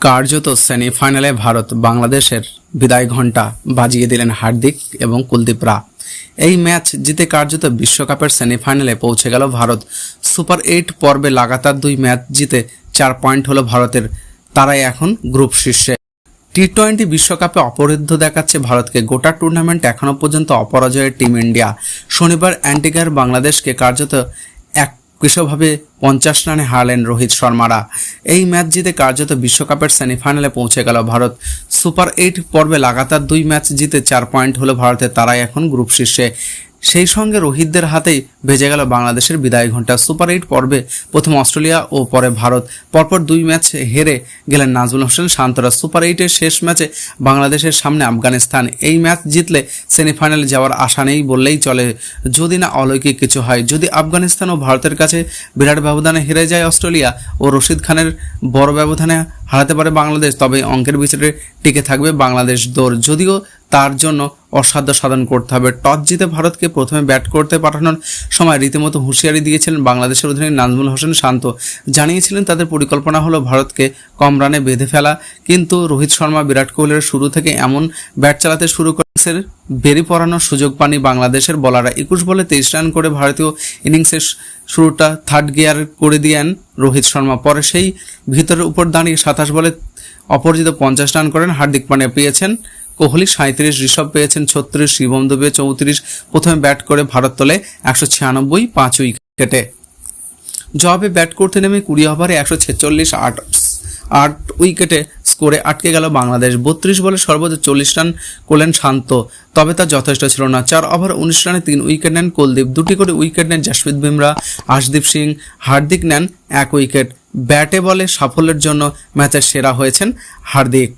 কার্যত সেমিফাইনালে ভারত বাংলাদেশের বিদায় ঘণ্টা বাজিয়ে দিলেন হার্দিক এবং কুলদীপরা এই ম্যাচ জিতে কার্যত বিশ্বকাপের সেমিফাইনালে পৌঁছে গেল ভারত। সুপার এইট পর্বে লাগাতার দুই ম্যাচ জিতে চার পয়েন্ট হলো ভারতের। তারাই এখন গ্রুপ শীর্ষে। টি টোয়েন্টি বিশ্বকাপে অপরিদ্ধ দেখাচ্ছে ভারতকে। গোটা টুর্নামেন্ট এখনও পর্যন্ত অপরাজয়ের টিম ইন্ডিয়া। শনিবার অ্যান্টিগার বাংলাদেশকে কার্যত কৃষভাবে পঞ্চাশ রানে হারলেন রোহিত শর্মারা। এই ম্যাচ জিতে কার্যত বিশ্বকাপের সেমিফাইনালে পৌঁছে গেল ভারত। সুপার এইট পর্বে লাগাতার দুই ম্যাচ জিতে চার পয়েন্ট হলো ভারতের তারাই এখন গ্রুপ শীর্ষে। সেই সঙ্গে রোহিতদের হাতেই ভেজে গেল বাংলাদেশের বিদায় ঘণ্টা সুপার এইট পর্বে। প্রথম অস্ট্রেলিয়া ও পরে ভারত পরপর দুই ম্যাচ হেরে গেলেন নাজমুল হোসেন শান্তরা। সুপার এইটের শেষ ম্যাচে বাংলাদেশের সামনে আফগানিস্তান এই ম্যাচ জিতলে সেমিফাইনালে যাওয়ার আশা নেই বললেই চলে। যদি না অলৌকিক কিছু হয়, যদি আফগানিস্তান ও ভারতের কাছে বিরাট ব্যবধানে হেরে যায় অস্ট্রেলিয়া ও রশিদ খানের বড় ব্যবধানে হারাতে পারে বাংলাদেশ, তবে অঙ্কের বিচারে টিকে থাকবে বাংলাদেশ দৌড়। যদিও তার জন্য অসাধ্য সাধন করতে হবে। টস জিতে ভারতকে প্রথমে ব্যাট করতে পাঠানোর সময় রীতিমতো হুঁশিয়ারি দিয়েছিলেন বাংলাদেশের অধিনায়ক নাজমুল হোসেন শান্ত। জানিয়েছিলেন তাদের পরিকল্পনা হলো ভারতকে কম রানে বেঁধে ফেলা। কিন্তু রোহিত শর্মা, বিরাট কোহলির শুরু থেকে এমন ব্যাট চালাতে শুরু করেছে বেরি পড়ানোর সুযোগ পানি বাংলাদেশের বলাররা একুশ বলে তেইশ রান করে ভারতীয় ইনিংসের শুরুটা থার্ড গিয়ার করে দিয়েন রোহিত শর্মা। পরে সেই ভিতরের উপর দাঁড়িয়ে সাতাশ বলে অপরাজিত পঞ্চাশ রান করেন হার্দিক পান্ডিয়া। পেয়েছেন কোহলি সাঁত্রিশ ঋষভ পেয়েছেন ছত্রিশ, শিবম দুবে চৌত্রিশ। প্রথমে ব্যাট করে ভারত তোলে একশো ছিয়ানব্বই পাঁচ উইকেটে। জবাবে ব্যাট করতে নেমে কুড়ি ওভারে একশো ছেচল্লিশ আট আট উইকেটে স্কোরে আটকে গেল বাংলাদেশ। বত্রিশ বলে সর্বোচ্চ চল্লিশ রান করলেন শান্ত, তবে তা যথেষ্ট ছিল না। চার ওভার উনিশ রানে তিন উইকেট নেন কুলদীপ, দুটি করে উইকেট নেন জাসপ্রীত বুমরা, আশদীপ সিং, হার্দিক নেন এক উইকেট। ব্যাটে বলে সাফল্যের জন্য ম্যাচের সেরা হয়েছেন হার্দিক।